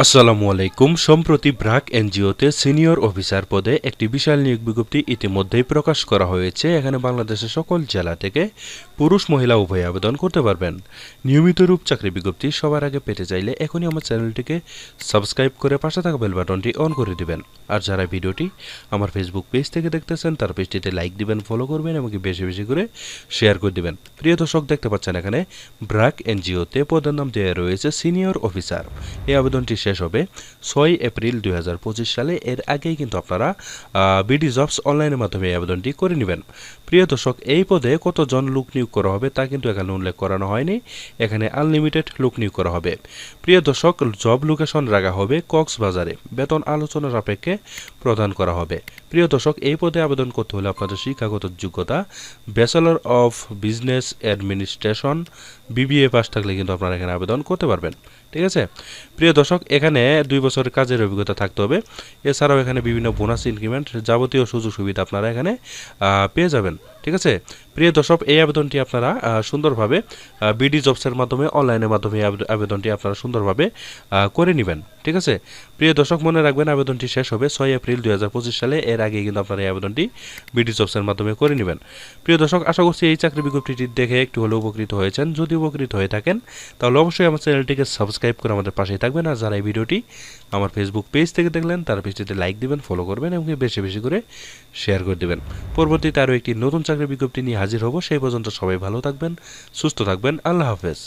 আসসালামু আলাইকুম। সম্প্রতি ব্রাক এনজিওতে সিনিয়র অফিসার পদে একটি বিশাল নিয়োগ বিজ্ঞপ্তি ইতিমধ্যেই প্রকাশ করা হয়েছে। এখানে বাংলাদেশের সকল জেলা থেকে পুরুষ, মহিলা উভয় আবেদন করতে পারবেন। নিয়মিত রূপ চাকরি বিজ্ঞপ্তি সবার আগে পেতে চাইলে এখনই আমার চ্যানেলটিকে সাবস্ক্রাইব করে পাশে থাকা বেল বাটনটি অন করে দিবেন। আর যারা ভিডিওটি আমার ফেসবুক পেজ থেকে দেখতেছেন, তার পেজটিতে লাইক দিবেন, ফলো করবেন এবং বেশি বেশি করে শেয়ার করে দিবেন। প্রিয় দর্শক, দেখতে পাচ্ছেন এখানে ব্রাক এনজিওতে পদের নাম দেওয়া রয়েছে সিনিয়র অফিসার। এই আবেদনটি শেষ হবে ছয় এপ্রিল দু হাজার পঁচিশ সালে। এর আগেই কিন্তু আপনারা বিডি জবস অনলাইনের মাধ্যমে আবেদনটি করে নেবেন। প্রিয় দর্শক, এই পদে কতজন লোক নিয়োগ করা হবে তা কিন্তু এখানে উল্লেখ করানো হয়নি। এখানে আনলিমিটেড লোক নিয়োগ করা হবে। প্রিয় দর্শক জব লোকেশন রাখা হবে কক্সবাজারে। বেতন আলোচনার সাপেক্ষে প্রদান করা হবে। প্রিয় দর্শক, এই পদে আবেদন করতে হলে আপনাদের শিক্ষাগত যোগ্যতা bachelor of business administration BBA pass থাকলে কিন্তু আপনারা এখানে আবেদন করতে পারবেন। ঠিক আছে? প্রিয় দর্শক এখানে দুই বছরের কাজের অভিজ্ঞতা থাকতে হবে। এছাড়াও এখানে বিভিন্ন বোনাস ইনক্রিমেন্ট যাবতীয় সুযোগ সুবিধা আপনারা এখানে পেয়ে যাবেন। ঠিক আছে? প্রিয় দর্শক, এই আবেদনটি আপনারা সুন্দরভাবে বিডি জবসের মাধ্যমে অনলাইনের মাধ্যমে আবেদনটি আপনারা সুন্দরভাবে করে নেবেন। ঠিক আছে? প্রিয় দর্শক, মনে রাখবেন আবেদনটি শেষ হবে ছয় এপ্রিল দু হাজার পঁচিশ সালে। এর আগে কিন্তু আপনারা এই আবেদনটি বিডি জবসের মাধ্যমে করে নেবেন। প্রিয় দর্শক, আশা করছি এই চাকরি বিজ্ঞপ্তিটি দেখে একটু হলেও উপকৃত হয়েছেন। যদি উপকৃত হয়ে থাকেন, তাহলে অবশ্যই আমার চ্যানেলটিকে সাবস্ক্রাইব করে আমাদের পাশেই থাকবেন। আর যারা এই ভিডিওটি আমার ফেসবুক পেজ থেকে দেখলেন, তার পেজটিতে লাইক দিবেন ফলো করবেন এবং বেশি বেশি করে শেয়ার করে দেবেন। পরবর্তীতে আরও একটি নতুন চাকরি বিজ্ঞপ্তি নিয়ে হাজির হব। সেই পর্যন্ত সবাই ভালো থাকবেন সুস্থ থাকবেন। আল্লাহ হাফেজ।